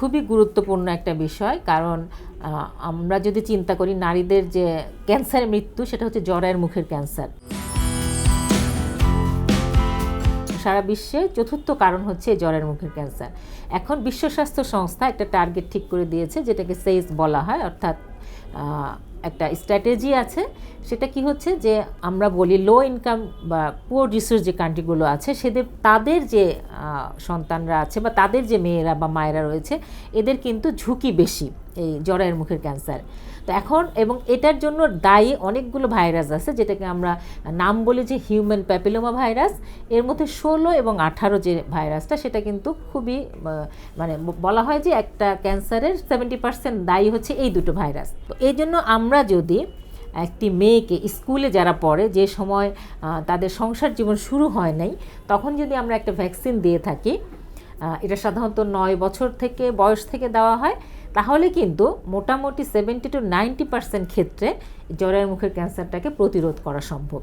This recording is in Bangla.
খুবই গুরুত্বপূর্ণ একটা বিষয়, কারণ আমরা যদি চিন্তা করি নারীদের যে ক্যান্সারের মৃত্যু, সেটা হচ্ছে জ্বরের মুখের ক্যান্সার। সারা বিশ্বে চতুর্থ কারণ হচ্ছে জ্বরের মুখের ক্যান্সার। এখন বিশ্ব স্বাস্থ্য সংস্থা একটা টার্গেট ঠিক করে দিয়েছে, যেটাকে সেইস বলা হয়, অর্থাৎ একটা স্ট্র্যাটেজি আছে। সেটা কি হচ্ছে যে, আমরা বলি লো ইনকাম বা পুয়ার রিসোর্স যে কান্ট্রিগুলো আছে, সেদের, তাদের যে সন্তানরা আছে বা তাদের যে মেয়েরা বা মায়েরা রয়েছে, এদের কিন্তু ঝুঁকি বেশি। এই জরায়ের মুখের ক্যান্সার তো এখন এবং এটার জন্য দায়ী অনেকগুলো ভাইরাস আছে, যেটাকে আমরা নাম বলি যে হিউম্যান প্যাপিলোমা ভাইরাস এর মধ্যে ষোলো এবং আঠারো যে ভাইরাসটা সেটা কিন্তু খুবই মানে বলা হয় যে একটা ক্যান্সারের সেভেন্টি পার্সেন্ট দায়ী হচ্ছে এই দুটো ভাইরাস তো এই জন্য আমরা যদি একটি মেয়েকে স্কুলে যারা পড়ে, যে সময় তাদের সংসার জীবন শুরু হয় নাই, তখন যদি আমরা একটা ভ্যাকসিন দিয়ে থাকি এটা সাধারণত নয় বছর থেকে, বয়স থেকে দেওয়া হয় তাহলে কিন্তু মোটামুটি সেভেন্টি টু নাইনটি পার্সেন্ট ক্ষেত্রে জ্বরের মুখের ক্যান্সারটাকে প্রতিরোধ করা সম্ভব।